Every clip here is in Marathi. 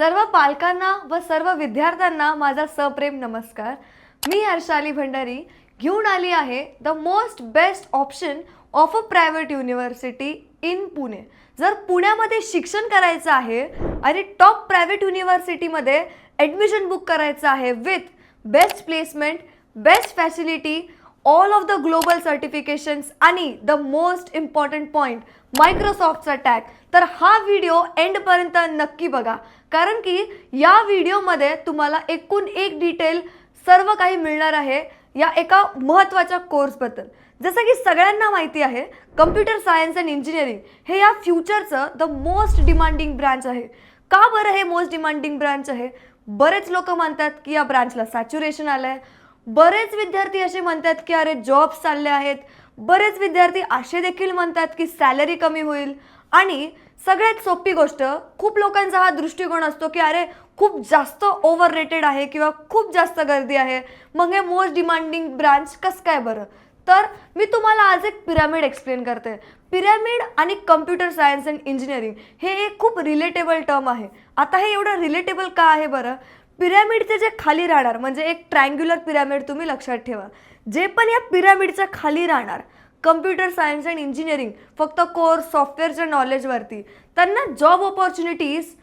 सर्व पालकांना व सर्व विद्यार्थ्यांना माझा सप्रेम नमस्कार. मी हर्षाली भंडारी. घेऊन आली आहे the most best option of a private university in Pune जर पुण्यामध्ये शिक्षण करायचं आहे आणि टॉप प्रायव्हेट युनिव्हर्सिटीमध्ये ॲडमिशन बुक करायचं आहे with best placement best facility all of the global certifications आणि द मोस्ट इम्पॉर्टंट पॉईंट मायक्रोसॉफ्टचा टॅग तर हा व्हिडिओ एंडपर्यंत नक्की बघा. कारण की या व्हिडिओमध्ये तुम्हाला एकूण एक डिटेल सर्व काही मिळणार आहे या एका महत्त्वाच्या कोर्सबद्दल जसं की सगळ्यांना माहिती आहे कम्प्युटर सायन्स अँड इंजिनिअरिंग हे या फ्युचरचं द मोस्ट डिमांडिंग ब्रँच आहे. का बरं हे मोस्ट डिमांडिंग ब्रँच आहे? बरेच लोक मानतात की या ब्रँचला सॅच्युरेशन आलं आहे बरेच विद्यार्थी असे म्हणतात की अरे जॉब्स चालले आहेत. बरेच विद्यार्थी असे देखील म्हणतात की सॅलरी कमी होईल. आणि सगळ्यात सोपी गोष्ट खूप लोकांचा हा दृष्टिकोन असतो की अरे खूप जास्त ओव्हर रेटेड आहे किंवा खूप जास्त गर्दी आहे. मग हे मोस्ट डिमांडिंग ब्रांच कसं काय बरं? तर मी तुम्हाला आज एक पिरामिड एक्सप्लेन करते. पिरॅमिड आणि कम्प्युटर सायन्स अँड इंजिनिअरिंग हे एक खूप रिलेटेबल टर्म आहे. आता हे एवढं रिलेटेबल का आहे बरं? पिरॅमिडचे जे खाली राहणार म्हणजे एक ट्रँग्युलर पिरॅमिड तुम्ही लक्षात ठेवा. जे पण या पिरॅमिडच्या खाली राहणार कम्प्युटर सायन्स अँड इंजिनिअरिंग फक्त कोर्स सॉफ्टवेअरच्या नॉलेजवरती त्यांना job opportunities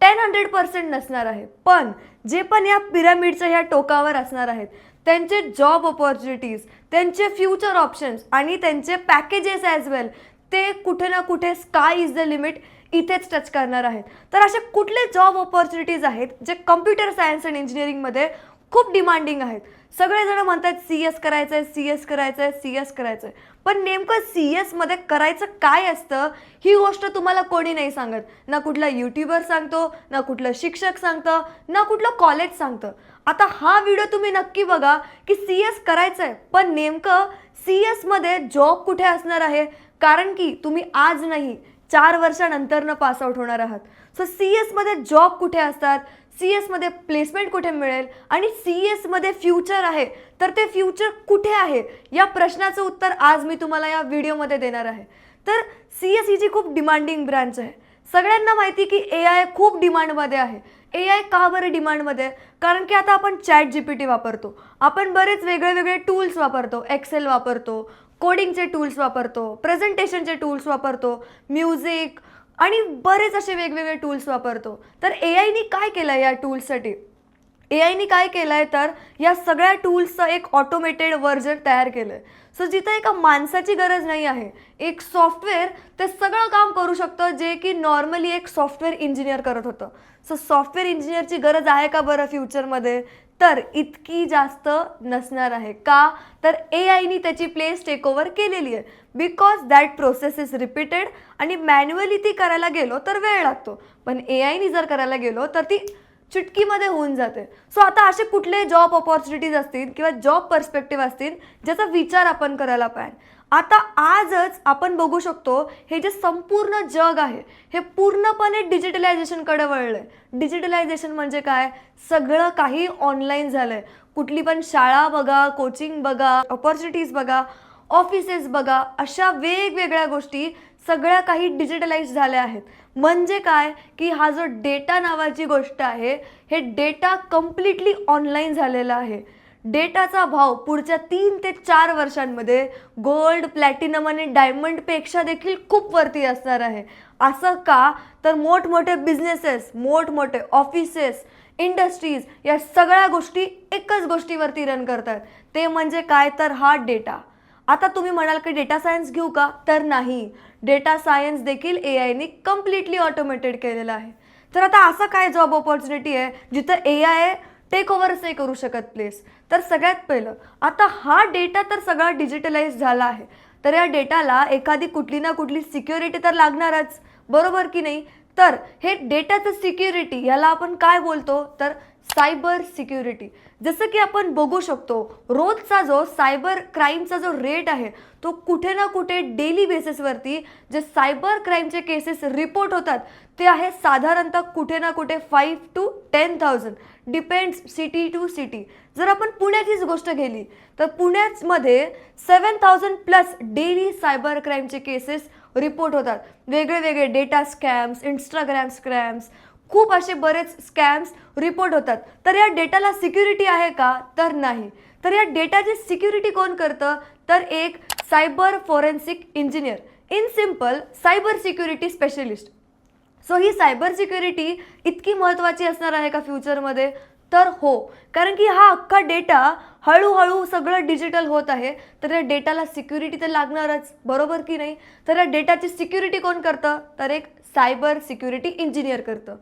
ten hundred percent नसणार आहे पण जे पण या पिरॅमिडच्या ह्या टोकावर असणार आहेत त्यांचे जॉब ऑपॉर्च्युनिटीज त्यांचे फ्युचर ऑप्शन्स आणि त्यांचे पॅकेजेस ॲज वेल ते कुठे ना कुठे स्काय इज द लिमिट इथेच टच करणार आहेत. तर असे कुठले जॉब ऑपॉर्च्युनिटीज आहेत जे कम्प्युटर सायन्स अँड इंजिनिअरिंगमध्ये खूप डिमांडिंग आहेत? सगळेजण म्हणतात सी एस करायचं आहे सी एस करायचं आहे सी एस करायचं आहे पण नेमकं सी एसमध्ये करायचं काय असतं ही गोष्ट तुम्हाला कोणी नाही सांगत. ना कुठला यूट्यूबर सांगतो ना कुठलं शिक्षक सांगतं ना कुठलं कॉलेज सांगतं. आता हा व्हिडिओ तुम्ही नक्की बघा की सी एस करायचं आहे पण नेमकं सी एसमध्ये जॉब कुठे असणार आहे? कारण की तुम्ही आज नाही चार वर्षानंतरनं पासआउट होणार आहात. सो सी एसमध्ये जॉब कुठे असतात? सी एसमध्ये प्लेसमेंट कुठे मिळेल? आणि सी एसमध्ये फ्युचर आहे तर ते फ्युचर कुठे आहे? या प्रश्नाचं उत्तर आज मी तुम्हाला या व्हिडिओमध्ये देणार आहे. तर सी एस ही जी खूप डिमांडिंग ब्रँच आहे. सगळ्यांना माहिती की ए आय खूप डिमांडमध्ये आहे. ए आय का बरं डिमांडमध्ये आहे? कारण की आता आपण चॅट जी पी टी वापरतो. आपण बरेच वेगळे वेगळे टूल्स वापरतो. एक्सेल वापरतो. कोडिंगचे टूल्स वापरतो प्रेझेंटेशनचे टूल्स वापरतो म्युझिक आणि बरेच असे वेगवेगळे टूल्स वापरतो. तर ए आयनी काय केलं या टूल्ससाठी ए आयनी काय केलं आहे तर या सगळ्या टूल्सचं एक ऑटोमेटेड व्हर्जन तयार केलं आहे सो जिथं एका माणसाची गरज नाही आहे एक सॉफ्टवेअर ते सगळं काम करू शकतं जे की नॉर्मली एक सॉफ्टवेअर इंजिनियर करत होतं. सो सॉफ्टवेअर इंजिनियरची गरज आहे का बरं फ्युचरमध्ये तर इतकी जास्त नसणार आहे. का? तर ए आयनी त्याची प्लेस टेक ओव्हर केलेली आहे. Because that process is repeated आणि मॅन्युअली ती करायला गेलो तर वेळ लागतो. पण ए आयनी जर करायला गेलो तर ती चुटकीमध्ये होऊन जाते. सो आता असे कुठले जॉब ऑपॉर्च्युनिटीज असतील किंवा जॉब पर्स्पेक्टिव्ह असतील ज्याचा विचार आपण करायला पाहिजे आता आजच आपण बघू शकतो हे जे संपूर्ण जग आहे हे पूर्णपणे डिजिटलायझेशनकडे वळलं आहे डिजिटलायझेशन म्हणजे काय? सगळं काही ऑनलाईन झालं आहे कुठली पण शाळा बघा कोचिंग बघा ऑपॉर्च्युनिटीज बघा ऑफिसेस बघा अशा वेगवेगळ्या गोष्टी सगळ्या काही डिजिटलाइज झाल्या आहेत. म्हणजे काय? की हा जो डेटा नावाची गोष्ट आहे हे डेटा कम्प्लिटली ऑनलाईन झालेला आहे. डेटाचा भाव पुढच्या तीन ते चार वर्षांमध्ये गोल्ड प्लॅटिनम आणि डायमंडपेक्षा देखील खूप वरती असणार आहे. असं का? तर मोठमोठे बिझनेसेस मोठमोठे ऑफिसेस इंडस्ट्रीज या सगळ्या गोष्टी एकच गोष्टीवरती रन करतात. ते म्हणजे काय? तर हा डेटा आता तुम्ही म्हणाल की डेटा सायन्स घेऊ का? तर नाही. डेटा सायन्स देखील ए आयने कम्प्लिटली ऑटोमेटेड केलेलं आहे. तर आता असं काय जॉब ऑपॉर्च्युनिटी आहे जिथं ए आय टेक ओव्हरच नाही करू शकत प्लेस तर सगळ्यात पहिलं आता हा डेटा तर सगळा डिजिटलाइज झाला आहे. तर या डेटाला एखादी कुठली ना कुठली सिक्युरिटी तर लागणारच. बरोबर की नाही? तर हे डेटाचं सिक्युरिटी याला आपण काय बोलतो? तर सायबर सिक्युरिटी. जसं की आपण बघू शकतो रोजचा जो सायबर क्राईमचा जो रेट आहे तो कुठे ना कुठे डेली बेसिसवरती जे सायबर क्राईमचे केसेस रिपोर्ट होतात ते आहे साधारणतः कुठे ना कुठे five to ten thousand depends city to city जर आपण पुण्याचीच गोष्ट केली तर पुण्यामध्ये seven thousand plus daily cyber क्राईमचे केसेस रिपोर्ट होतात. वेगळे वेगळे डेटा स्कॅम्स इंस्टाग्राम स्कॅम्स खूप असे बरेच स्कॅम्स रिपोर्ट होतात. तर या डेटाला सिक्युरिटी आहे का? तर नाही. तर या डेटाची सिक्युरिटी कोण करतं? तर एक cyber forensic engineer. In simple cyber security specialist. So he cyber security इतकी महत्त्वाची असणार आहे का फ्युचरमध्ये? तर हो. कारण की हा अख्खा डेटा हळूहळू सगळं डिजिटल होत आहे. तर या डेटाला सिक्युरिटी तर लागणारच बरोबर की नाही? तर या डेटाची सिक्युरिटी कोण करतं? तर एक सायबर सिक्युरिटी इंजिनियर करतं.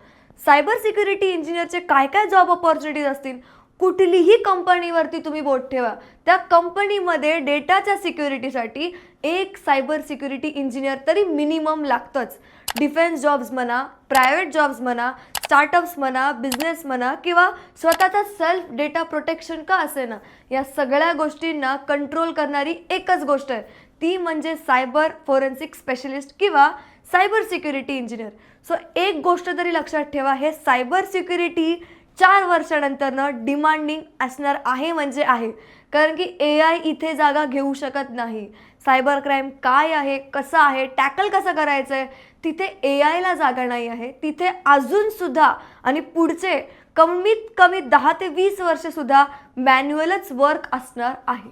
सायबर सिक्युरिटी इंजिनियरचे काय काय जॉब ऑपॉर्च्युनिटीज असतील कुठलीही कंपनीवरती तुम्ही बोट ठेवा. त्या कंपनीमध्ये डेटाच्या सिक्युरिटीसाठी एक सायबर सिक्युरिटी इंजिनियर तरी मिनिमम लागतंच. डिफेन्स जॉब्स म्हणा प्रायव्हेट जॉब्स म्हणा स्टार्टअप्स म्हणा बिझनेस म्हणा किंवा स्वतःचा सेल्फ डेटा प्रोटेक्शन का असे ना या सगळ्या गोष्टींना कंट्रोल करणारी एकच गोष्ट आहे. ती म्हणजे सायबर फोरेन्सिक स्पेशलिस्ट किंवा सायबर सिक्युरिटी इंजिनियर. सो एक गोष्ट तरी लक्षात ठेवा हे सायबर सिक्युरिटी चार वर्षानंतरनं डिमांडिंग असणार आहे म्हणजे आहे. कारण की ए आय इथे जागा घेऊ शकत नाही. सायबर क्राईम काय आहे कसं आहे टॅकल कसं करायचं आहे तिथे ए आयला जागा नाही आहे. तिथे अजूनसुद्धा आणि पुढचे कमीत कमी दहा ते वीस वर्षसुद्धा मॅन्युअलच वर्क असणार आहे.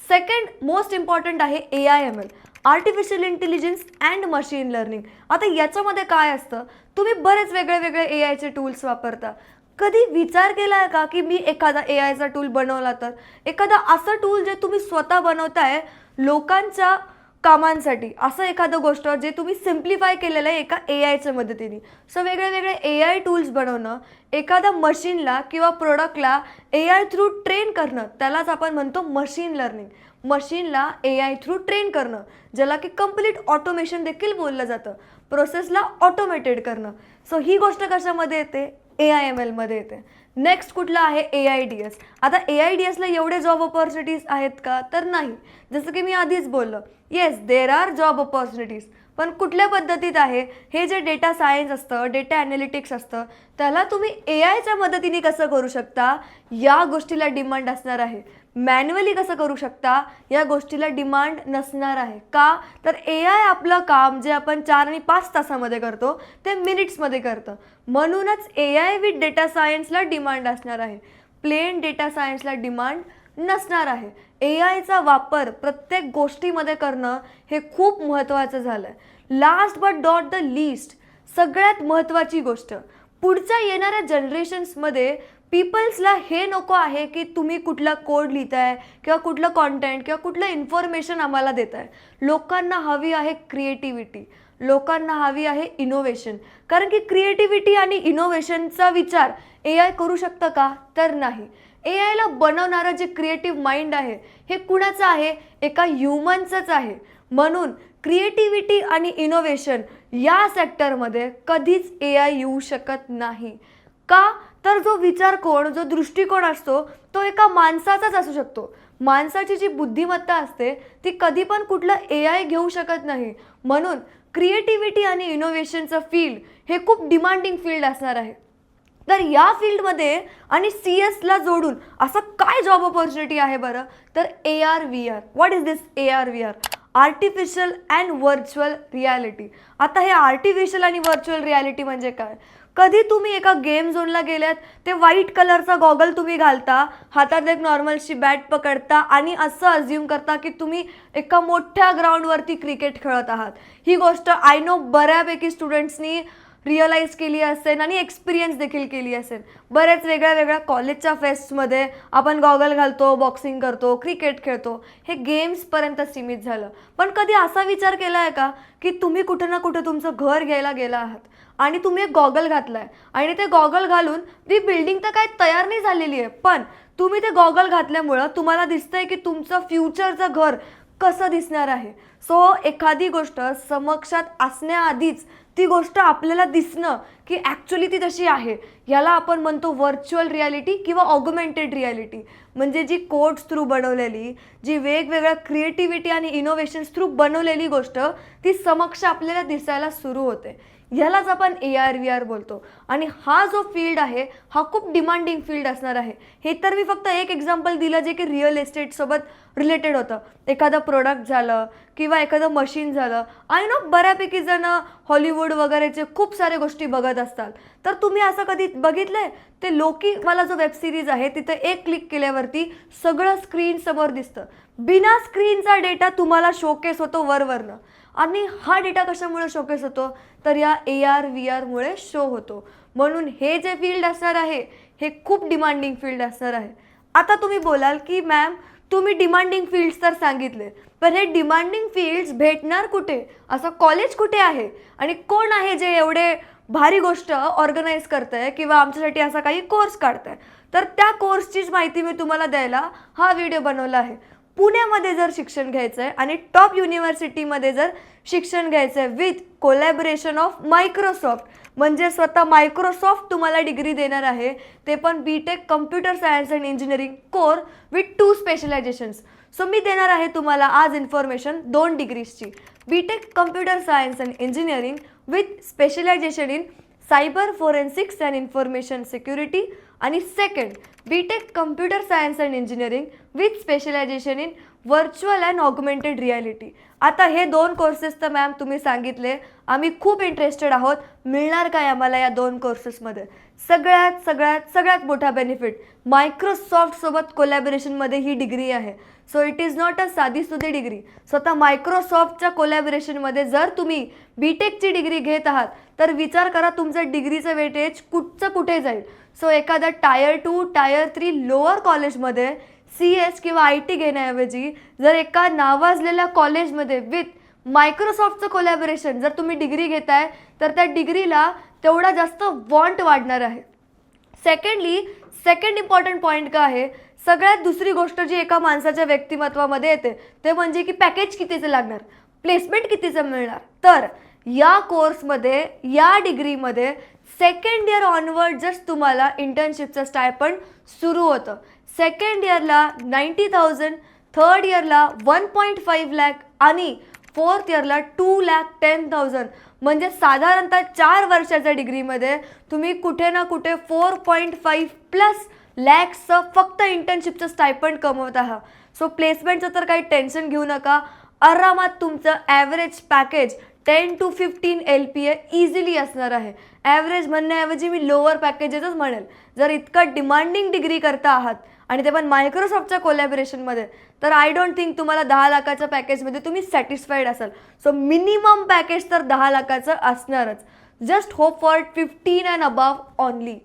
सेकंड मोस्ट इम्पॉर्टंट आहे A I M L artificial intelligence and machine learning आता याच्यामध्ये काय असतं? तुम्ही बरेच वेगळे वेगळे ए आयचे टूल्स वापरता. कधी विचार केला आहे का की मी एखादा ए आयचा टूल बनवला तर? एखादा असं टूल जे तुम्ही स्वतः बनवताय लोकांच्या कामांसाठी. असं एखादं गोष्ट जे तुम्ही सिम्प्लिफाय केलेलं आहे एका ए आयच्या मदतीने. सो वेगळे वेगळे ए आय टूल्स बनवणं एखाद्या मशीनला किंवा प्रोडक्टला ए आय थ्रू ट्रेन करणं त्यालाच आपण म्हणतो मशीन लर्निंग मशीनला ए आय थ्रू ट्रेन करणं ज्याला की कंप्लीट ऑटोमेशन देखील बोललं जातं. प्रोसेसला ऑटोमेटेड करणं. सो ही गोष्ट कशामध्ये येते? ए आय एम एलमध्ये येते. नेक्स्ट कुठलं आहे? ए आय डी एस आता ए आय डी एसला एवढे जॉब ऑपॉर्च्युनिटीज आहेत का? तर नाही. जसं की मी आधीच बोललं. Yes there are job opportunities पण कुठल्या पद्धतीत आहे? हे जे डेटा सायन्स असतं डेटा ॲनालिटिक्स असतं त्याला तुम्ही ए आयच्या मदतीने कसं करू शकता? या गोष्टीला डिमांड असणार आहे. मॅन्युअली कसं करू शकता? या गोष्टीला डिमांड नसणार आहे. का? तर ए आय आपलं काम जे आपण चार आणि पाच तासामध्ये करतो ते मिनिट्समध्ये करतं. म्हणूनच ए आय विथ डेटा सायन्सला डिमांड असणार आहे. प्लेन डेटा सायन्सला डिमांड नसणार आहे. ए आयचा वापर प्रत्येक गोष्टीमध्ये करणं हे खूप महत्त्वाचं झालं आहे last but not the least सगळ्यात महत्त्वाची गोष्ट पुढच्या येणाऱ्या जनरेशन्समध्ये पीपल्सला हे नको आहे की तुम्ही कुठला कोड लिहिताय किंवा कुठलं कॉन्टेंट किंवा कुठलं इन्फॉर्मेशन आम्हाला देताय. लोकांना हवी आहे क्रिएटिव्हिटी लोकांना हवी आहे इनोव्हेशन कारण की क्रिएटिव्हिटी आणि इनोव्हेशनचा विचार ए आय करू शकतं का? तर नाही. ए आयला बनवणारं जे क्रिएटिव्ह माइंड आहे हे कुणाचं आहे? एका ह्युमनचंच आहे. म्हणून क्रिएटिव्हिटी आणि इनोव्हेशन या सेक्टरमध्ये कधीच ए आय येऊ शकत नाही. का? तर जो विचार कोण जो दृष्टिकोन असतो तो एका माणसाचाच असू शकतो. माणसाची जी बुद्धिमत्ता असते ती कधी पण कुठलं ए आय घेऊ शकत नाही. म्हणून क्रिएटिव्हिटी आणि इनोव्हेशनचं फील्ड हे खूप डिमांडिंग फील्ड असणार आहे. तर या फील्डमध्ये आणि सी एसला जोडून असं काय जॉब ऑपॉर्च्युनिटी आहे बरं? तर A R V R what is this A R V R artificial and virtual reality आता हे आर्टिफिशियल आणि व्हर्च्युअल रियालिटी म्हणजे काय? कधी तुम्ही एका गेम झोनला गेल्यात ते व्हाईट कलरचा गॉगल तुम्ही घालता हातात एक नॉर्मलशी बॅट पकडता आणि असं अज्युम करता की तुम्ही एका मोठ्या ग्राउंडवरती क्रिकेट खेळत आहात. ही गोष्ट आय नो बऱ्यापैकी स्टुडंट्सनी रिअलाईज केली असेल आणि एक्सपिरियन्स देखील केली असेल. बऱ्याच वेगळ्या वेगळ्या कॉलेजच्या फेस्टमध्ये आपण गॉगल घालतो बॉक्सिंग करतो क्रिकेट खेळतो. हे गेम्सपर्यंत सीमित झालं. पण कधी असा विचार केला आहे का की तुम्ही कुठं ना कुठं तुमचं घर घ्यायला गेला आहात? आणि तुम्ही एक गॉगल घातलाय. आणि ते गॉगल घालून ती बिल्डिंग तर काय तयार नाही झालेली आहे पण तुम्ही ते गॉगल घातल्यामुळं तुम्हाला दिसतंय की तुमचं फ्युचरचं घर कसं दिसणार आहे. सो एखादी गोष्ट समक्षात असण्याआधीच ती गोष्ट आपल्याला दिसणं की ॲक्च्युली ती तशी आहे याला आपण म्हणतो व्हर्च्युअल रियालिटी किंवा ऑगुमेंटेड रियालिटी म्हणजे जी कोड्स थ्रू बनवलेली जी वेगवेगळ्या क्रिएटिव्हिटी आणि इनोव्हेशन्स थ्रू बनवलेली गोष्ट ती समक्ष आपल्याला दिसायला सुरू होते. ह्यालाच आपण ए आर व्ही आर बोलतो. आणि हा जो फील्ड आहे हा खूप डिमांडिंग फील्ड असणार आहे. हे तर मी फक्त एक एक्झाम्पल दिलं जे की रिअल एस्टेटसोबत रिलेटेड होतं. एखादं प्रोडक्ट झालं किंवा एखादं मशीन झालं. आय नो बऱ्यापैकी जण हॉलिवूड वगैरेचे खूप सारे गोष्टी बघत असतात. तर तुम्ही असं कधी बघितलंय? ते लोकी मला जो वेब सिरीज आहे तिथे एक क्लिक केल्यावरती सगळं स्क्रीन समोर दिसतं. बिना स्क्रीनचा डेटा तुम्हाला शोकेस होतो वरवरनं. आणि हा डेटा कशामुळे शोकेस होतो? तर या ए आर व्ही आरमुळे शो होतो. म्हणून हे जे फील्ड असणार आहे हे खूप डिमांडिंग फील्ड असणार आहे. आता तुम्ही बोलाल की मॅम तुम्ही डिमांडिंग फील्ड्स तर सांगितले पण हे डिमांडिंग फील्ड्स भेटणार कुठे? असं कॉलेज कुठे आहे? आणि कोण आहे जे एवढे भारी गोष्ट ऑर्गनाईज करतंय किंवा आमच्यासाठी असा काही कोर्स काढतंय? तर त्या कोर्सचीच माहिती मी तुम्हाला द्यायला हा व्हिडिओ बनवला आहे. पुण्यामध्ये जर शिक्षण घ्यायचं आहे आणि टॉप युनिव्हर्सिटीमध्ये जर शिक्षण घ्यायचं आहे विथ कोलॅबरेशन ऑफ मायक्रोसॉफ्ट म्हणजे स्वतः मायक्रोसॉफ्ट तुम्हाला डिग्री देणार आहे ते पण B tech computer science and engineering core with two specializations so मी देणार आहे तुम्हाला आज इन्फॉर्मेशन दोन डिग्रीजची B tech computer science and engineering with specialization in cyber forensics and information security आणि second B tech computer science and engineering with specialization in virtual and augmented reality आता हे दोन कोर्सेस तर मॅम तुम्ही सांगितले. आम्ही खूप इंटरेस्टेड आहोत. मिळणार काय आम्हाला या दोन कोर्सेसमध्ये सगळ्यात सगळ्यात सगळ्यात मोठा बेनिफिट मायक्रोसॉफ्टसोबत कोलॅबरेशनमध्ये ही डिग्री आहे. So it is not a साधी सुधी डिग्री स्वतः मायक्रोसॉफ्टच्या कोलॅबरेशनमध्ये जर तुम्ही बी टेकची डिग्री घेत आहात तर विचार करा तुमचं डिग्रीचं वेटेज कुठचं कुठे जाईल. सो एखादा tier two tier three lower कॉलेजमध्ये सी एस किंवा आय टी घेण्याऐवजी जर एका नावाजलेल्या कॉलेजमध्ये विथ मायक्रोसॉफ्टचं कोलॅबरेशन जर तुम्ही डिग्री घेताय तर त्या डिग्रीला तेवढा जास्त वॉन्ट वाढणार आहे. सेकंडली सेकंड इम्पॉर्टंट पॉईंट का आहे? सगळ्यात दुसरी गोष्ट जी एका माणसाच्या व्यक्तिमत्वामध्ये येते ते म्हणजे की पॅकेज कितीचं लागणार? प्लेसमेंट कितीचं मिळणार? तर या कोर्समध्ये या डिग्रीमध्ये सेकंड इयर ऑनवर्ड जस्ट तुम्हाला इंटर्नशिपचं स्टायपंड सुरू होतं सेकंड इयरला नाईंटी थाउजंड थर्ड इयरला वन पॉईंट फाईव्ह लॅक आणि फोर्थ इयरला टू लॅक टेन थाउजंड म्हणजे साधारणतः चार वर्षाच्या डिग्रीमध्ये तुम्ही कुठे ना कुठे फोर पॉईंट फाईव्ह प्लस लॅक्सचं फक्त इंटर्नशिपचं स्टायपंड कमवत आहात. सो प्लेसमेंटचं तर काही टेन्शन घेऊ नका. आरामात तुमचं average package ten to fifteen L P A easily असणार आहे. ॲव्हरेज म्हणण्याऐवजी मी लोअर पॅकेजेसच म्हणेल. जर इतकं डिमांडिंग डिग्री करता आहात आणि ते पण मायक्रोसॉफ्टच्या कोलॅबरेशनमध्ये तर आय डोंट थिंक तुम्हाला दहा लाखाच्या पॅकेजमध्ये तुम्ही सॅटिस्फाईड असाल. सो मिनिमम पॅकेज तर दहा लाखाचं असणारच. Just hope for fifteen and above only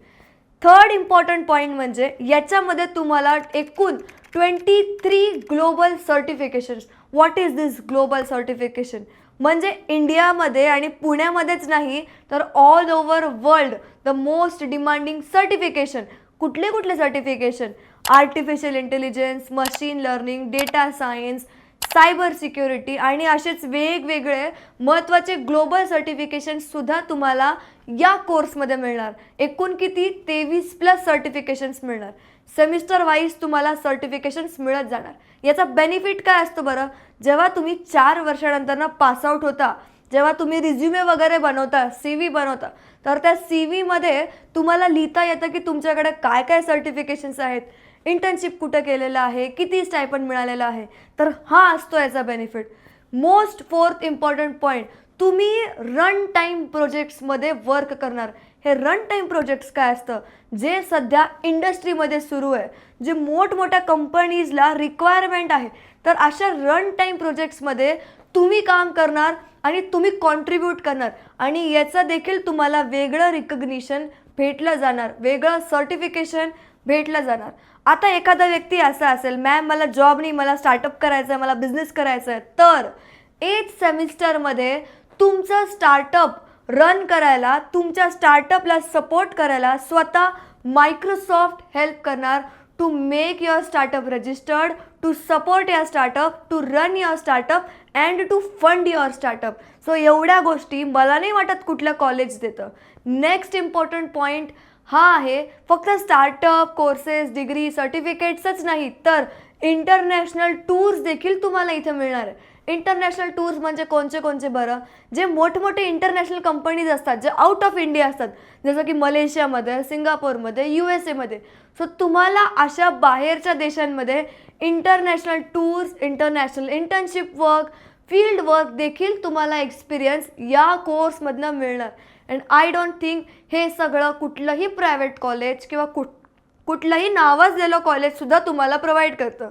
third important point म्हणजे याच्यामध्ये तुम्हाला एकूण twenty three global certifications what is this global certification म्हणजे इंडियामध्ये आणि पुण्यामध्येच नाही तर all over world the most demanding certification कुठले कुठले certification artificial intelligence machine learning data science cyber security आणि असेच वेगवेगळे महत्त्वाचे ग्लोबल सर्टिफिकेशनसुद्धा तुम्हाला या कोर्समध्ये मिळणार. एकूण किती? तेवीस प्लस सर्टिफिकेशन्स मिळणार. सेमिस्टर वाईज तुम्हाला सर्टिफिकेशन्स मिळत जाणार. याचा बेनिफिट काय असतो बरं? जेव्हा तुम्ही चार वर्षानंतर पासआउट होता जेव्हा तुम्ही रिझ्युमे वगैरे बनवता सी व्ही बनवता तर त्या सी व्हीमध्ये तुम्हाला लिहिता येतं की तुमच्याकडे काय काय सर्टिफिकेशन्स आहेत इंटर्नशिप कुठं केलेलं आहे? किती स्टायपंड मिळालेलं आहे? तर हा असतो याचा benefit most fourth important point तुम्ही रन टाईम प्रोजेक्ट्समध्ये वर्क करणार. हे रन टाईम प्रोजेक्ट्स काय असतं? जे सध्या इंडस्ट्रीमध्ये सुरू आहे. जे मोठमोठ्या कंपनीजला रिक्वायरमेंट आहे. तर अशा रन टाईम प्रोजेक्ट्समध्ये तुम्ही काम करणार आणि तुम्ही कॉन्ट्रीब्यूट करणार. आणि याचं देखील तुम्हाला वेगळं रिकग्निशन भेटलं जाणार. वेगळं सर्टिफिकेशन भेटलं जाणार. आता एखादा व्यक्ती असा असेल मॅम मला जॉब नाही मला स्टार्टअप करायचं आहे मला बिझनेस करायचं आहे तर एथ सेमिस्टरमध्ये तुमचं स्टार्टअप रन करायला तुमच्या स्टार्टअपला सपोर्ट करायला स्वतः मायक्रोसॉफ्ट हेल्प करणार to make your startup registered to support your startup to run your startup and to fund your startup so एवढ्या गोष्टी मला नाही वाटत कुठलं कॉलेज देतं. नेक्स्ट इम्पॉर्टंट पॉईंट हा आहे. फक्त स्टार्टअप कोर्सेस डिग्री सर्टिफिकेट्सच नाही तर इंटरनॅशनल टूर्स देखील तुम्हाला इथे मिळणार आहे. इंटरनॅशनल टूर्स म्हणजे कोणचे कोणचे बरं? जे मोठमोठे इंटरनॅशनल कंपनीज असतात जे आउट ऑफ इंडिया असतात. जसं की मलेशियामध्ये सिंगापूरमध्ये यू एस एमध्ये सो तुम्हाला अशा बाहेरच्या देशांमध्ये international tours international internship work field work देखील तुम्हाला एक्सपिरियन्स या कोर्समधनं मिळणार. अँड आय डोंट थिंक हे सगळं कुठलंही प्रायव्हेट कॉलेज किंवा कुठ कुठलंही नावाजलेलं कॉलेजसुद्धा तुम्हाला प्रोव्हाइड करतं.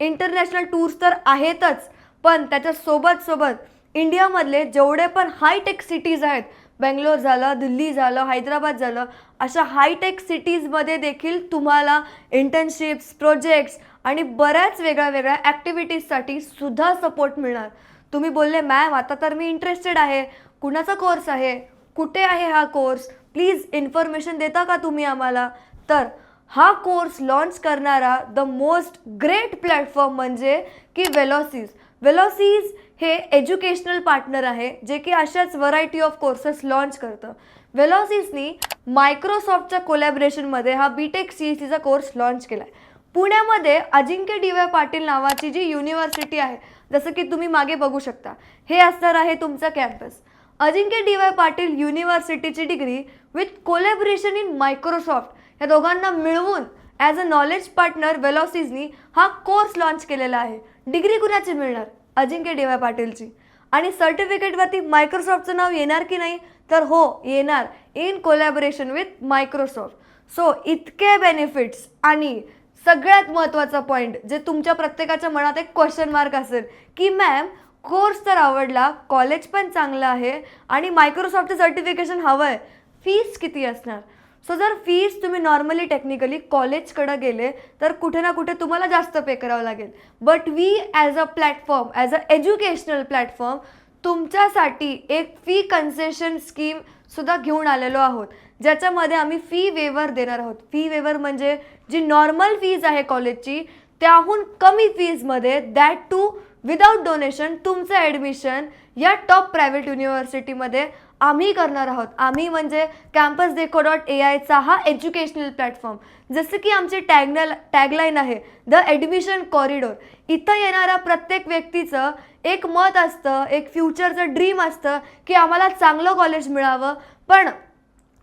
इंटरनॅशनल टूर्स तर आहेतच पण त्याच्यासोबत सोबत इंडियामधले जेवढे पण हायटेक सिटीज आहेत बेंगलोर झालं दिल्ली झालं हैदराबाद झालं अशा हायटेक सिटीजमध्ये देखील तुम्हाला इंटर्नशिप्स प्रोजेक्ट्स आणि बऱ्याच वेगळ्या वेगळ्या ॲक्टिव्हिटीजसाठी सुद्धा सपोर्ट मिळणार. तुम्ही बोलले मॅम आता तर मी इंटरेस्टेड आहे. कुणाचा कोर्स आहे? कुठे आहे हा कोर्स? प्लीज इन्फॉर्मेशन देता का तुम्ही आम्हाला? तर हा कोर्स लॉन्च करणारा द मोस्ट ग्रेट प्लॅटफॉर्म म्हणजे की वेलॉसीज वेलॉसीज हे एज्युकेशनल पार्टनर आहे जे की अशाच व्हरायटी ऑफ कोर्सेस लॉन्च करतं. वेलॉसीजनी मायक्रोसॉफ्टच्या कोलॅबरेशनमध्ये हा बी टेक सी ई सीचा कोर्स लॉन्च केला आहे पुण्यामध्ये अजिंक्य डी वाय पाटील नावाची जी युनिव्हर्सिटी आहे जसं की तुम्ही मागे बघू शकता हे असणार आहे तुमचं campus Ajinkya D Y Patil युनिव्हर्सिटीची degree with collaboration in Microsoft या दोघांना मिळवून ॲज अ नॉलेज पार्टनर वेलॉसिजनी हा कोर्स लॉन्च केलेला आहे. डिग्री कुणाची मिळणार? अजिंक्य डी वाय पाटीलची. आणि सर्टिफिकेटवरती मायक्रोसॉफ्टचं नाव येणार की नाही? तर हो येणार. In collaboration with Microsoft so इतके बेनिफिट्स आणि सगळ्यात महत्त्वाचा पॉईंट जे तुमच्या प्रत्येकाच्या मनात एक क्वेश्चन मार्क असेल की मॅम कोर्स तर आवडला कॉलेज पण चांगलं आहे आणि मायक्रोसॉफ्टचं सर्टिफिकेशन हवं आहे फीस किती असणार? सो जर फीस तुम्ही नॉर्मली टेक्निकली कॉलेजकडं गेले तर कुठे ना कुठे तुम्हाला जास्त पे करावं लागेल. But we as a platform as a educational platform तुमच्यासाठी एक फी कन्सेशन स्कीम सुद्धा घेऊन आलेलो आहोत. ज्याच्यामध्ये आम्ही फी वेवर देणार आहोत. फी वेवर म्हणजे जी नॉर्मल फीज आहे कॉलेजची त्याहून कमी फीजमध्ये दॅट टू विदाऊट डोनेशन तुमचं ॲडमिशन या टॉप प्रायव्हेट युनिव्हर्सिटीमध्ये आम्ही करणार आहोत. आम्ही म्हणजे कॅम्पस देखो डॉट ए आयचा हा एज्युकेशनल प्लॅटफॉर्म जसं की आमची टॅगनल टॅगलाईन आहे द ॲडमिशन कॉरिडोर इथं येणाऱ्या प्रत्येक व्यक्तीचं एक मत असतं एक फ्युचरचं ड्रीम असतं की आम्हाला चांगलं कॉलेज मिळावं. पण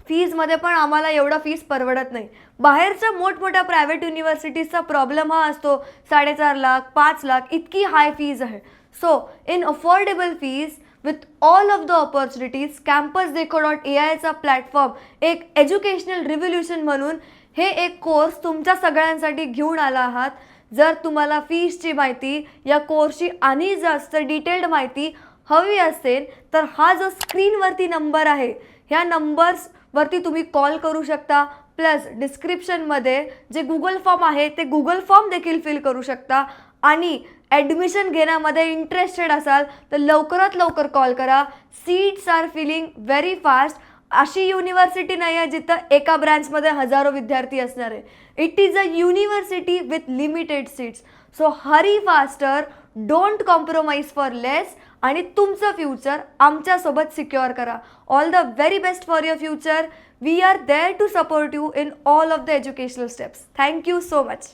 फीजमध्ये पण आम्हाला एवढं फीज परवडत नाही. बाहेरच्या मोठमोठ्या प्रायव्हेट युनिव्हर्सिटीजचा प्रॉब्लेम हा असतो. साडेचार लाख पाच लाख इतकी हाय फीज आहे. So in affordable fees with all of the opportunities campus Dekho dot A आयचा प्लॅटफॉर्म एक एज्युकेशनल रिव्होल्युशन म्हणून हे एक कोर्स तुमच्या सगळ्यांसाठी घेऊन आला आहात. जर तुम्हाला फीजची माहिती या कोर्सची आणि जास्त डिटेल्ड माहिती हवी असेल तर हा जो स्क्रीनवरती नंबर आहे ह्या नंबर्स वरती तुम्ही कॉल करू शकता. प्लस डिस्क्रिप्शनमध्ये जे गुगल फॉर्म आहे ते गुगल फॉर्म देखील फिल करू शकता. आणि ॲडमिशन घेण्यामध्ये इंटरेस्टेड असाल तर लवकरात लवकर कॉल करा. Seats are filling very fast अशी युनिव्हर्सिटी नाही आहे जिथं एका ब्रँचमध्ये हजारो विद्यार्थी असणार आहे. It is a university with limited seats so hurry faster don't compromise for less आणि तुमचं फ्युचर आमच्यासोबत सिक्युअर करा. All the very best for your future we are there to support you in all of the educational steps thank you so much